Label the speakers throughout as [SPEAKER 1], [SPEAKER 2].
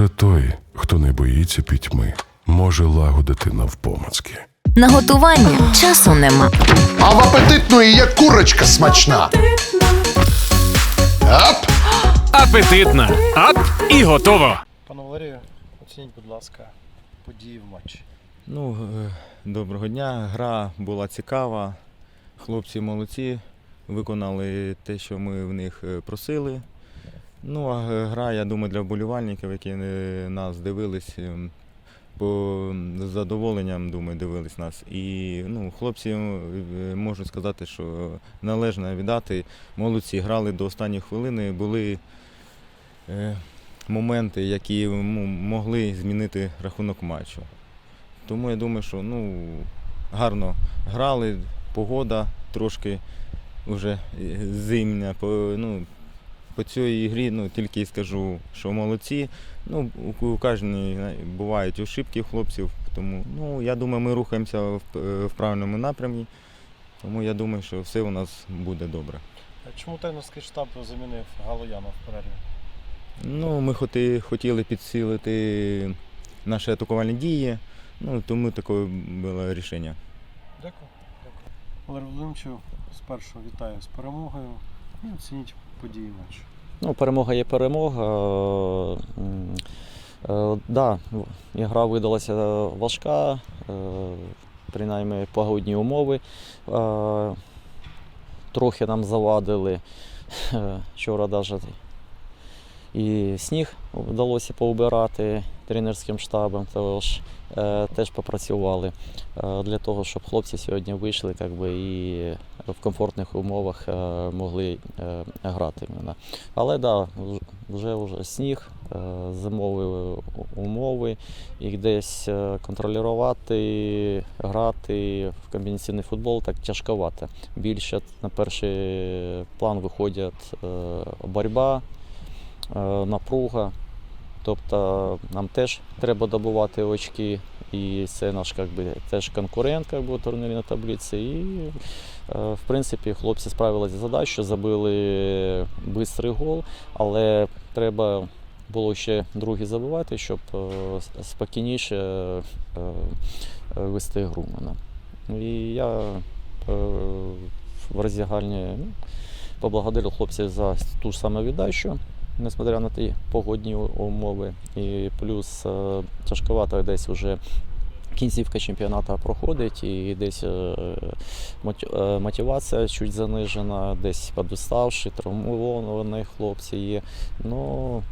[SPEAKER 1] Лише той, хто не боїться пітьми, може лагодити навпомацки.
[SPEAKER 2] На готування часу нема.
[SPEAKER 3] А в апетитної є курочка смачна. Ап!
[SPEAKER 4] Апетитна. Ап і готово.
[SPEAKER 5] Пане Валерію, оцініть, будь ласка, події в матчі.
[SPEAKER 6] Ну, е, доброго дня. Гра була цікава. Хлопці молодці, виконали те, що ми в них е, просили. Ну, а е, гра, я думаю, для вболівальників, які е, нас дивились, е, по задоволенням, думаю, дивились нас. І ну, хлопці можу сказати, що належно віддати. Молодці грали до останньої хвилини, були е, моменти, які могли змінити рахунок матчу. Тому я думаю, що ну, гарно грали, погода трошки вже зимня. Ну, по цій грі ну, тільки скажу, що молодці. Ну, у, кожній бувають ошибки хлопців, тому ну, я думаю, ми рухаємося в, в правильному напрямі. Тому я думаю, що все у нас буде добре.
[SPEAKER 5] А Чому тренерський штаб замінив Галояна в перерві?
[SPEAKER 6] Ну, ми хоти, хотіли підсилити наші атакувальні дії, ну, тому таке було рішення.
[SPEAKER 5] Дякую. Дякую. Валерій Володимировичу, спершу вітаю з перемогою і оцініть події матчу.
[SPEAKER 7] Ну, перемога є перемога. М, е, Да, ігра видалася важка, е, принаймні погодні умови. Е, Трохи нам завадили. Е, Вчора навіть і сніг вдалося поубирати тренерським штабом, тож е, теж попрацювали е, для того, щоб хлопці сьогодні вийшли би, і в комфортних умовах е, могли грати. Але да, вже, вже сніг, зимові умови, і десь контролювати, грати в комбінаційний футбол так тяжковато. Більше на перший план виходять боротьба, напруга. Тобто нам теж треба добувати очки, і це наш как би, теж конкурент как би, у турнірній таблиці. І е, в принципі хлопці справилися з задачею, забили швидкий гол, але треба було ще другий забивати, щоб е, спокійніше е, вести гру. І я в роздягальні ну, поблагодарив хлопців за ту ж саму віддачу, несмотря на ті погодні умови. І плюс е, тяжковато десь вже кінцівка чемпіонату проходить, і десь е, е, мотивація чуть занижена, десь подуставши, травмовані хлопці є. Ну,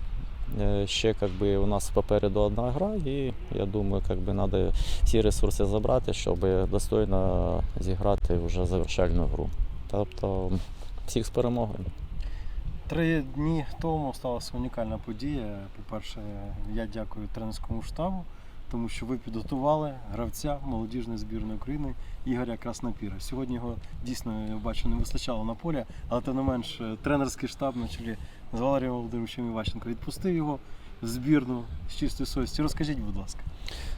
[SPEAKER 7] ще как би, у нас попереду одна гра, і я думаю, как би, треба всі ресурси забрати, щоб достойно зіграти вже завершальну гру. Тобто всіх з перемогою.
[SPEAKER 5] Три дні тому сталася унікальна подія. По-перше, я дякую тренерському штабу, тому що ви підготували гравця молодіжної збірної України Ігоря Краснопіра. Сьогодні його дійсно я бачу не вистачало на полі, але тим не менш тренерський штаб на чолі з Валерієм Володимировичем Іващенко відпустив його збірну з чистої совісті. Розкажіть, будь ласка.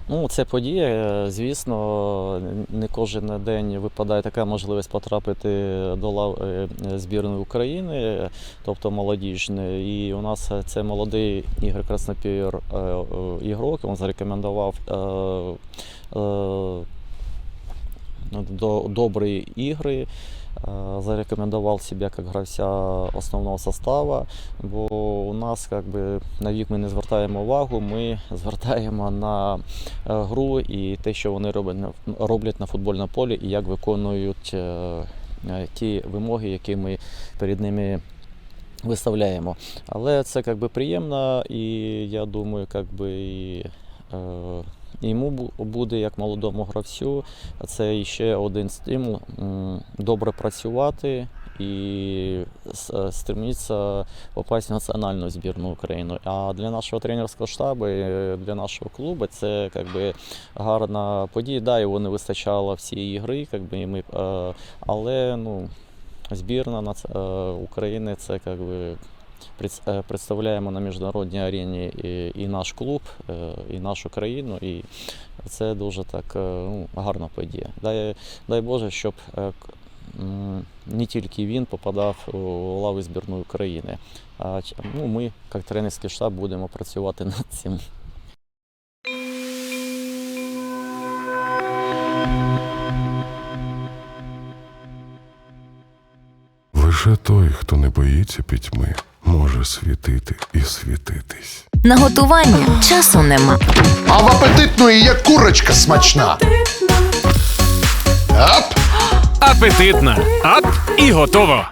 [SPEAKER 7] Ну, це подія, е, звісно, не кожен день випадає така можливість потрапити до лав е, збірної України, тобто молодіжної. І у нас це молодий Ігор Краснопір е, ігрок, він зарекомендував до доброї ігри. е, Зарекомендував себе як гравця основного составу, бо у нас как би, на вік ми не звертаємо увагу, ми звертаємо на е, гру і те, що вони роблять на футбольному полі, і як виконують е, е, ті вимоги, які ми перед ними виставляємо. Але це как би, приємно, і я думаю, как би, і, е, йому бу- буде як молодому гравцю. Це ще один стимул добре працювати і с- стремитися попасть в національну збірну України. А для нашого тренерського штабу, для нашого клубу це как би, гарна подія. Да, його не вистачало всі ігри, как би, і ми, е, але ну, збірна е, України це как би, пред- е, представляємо на міжнародній арені і, наш клуб, е, і нашу країну. І це дуже так е, ну, гарна подія. Дай, дай Боже, щоб е, не тільки він попадав у лави збірної України. А ну, ми, як тренерський штаб, будемо працювати над цим.
[SPEAKER 1] Хто не боїться пітьми, може світити і світитись.
[SPEAKER 2] На готування часу нема.
[SPEAKER 3] А в апетитної є курочка смачна. Ап!
[SPEAKER 4] Апетитна. Ап і готово.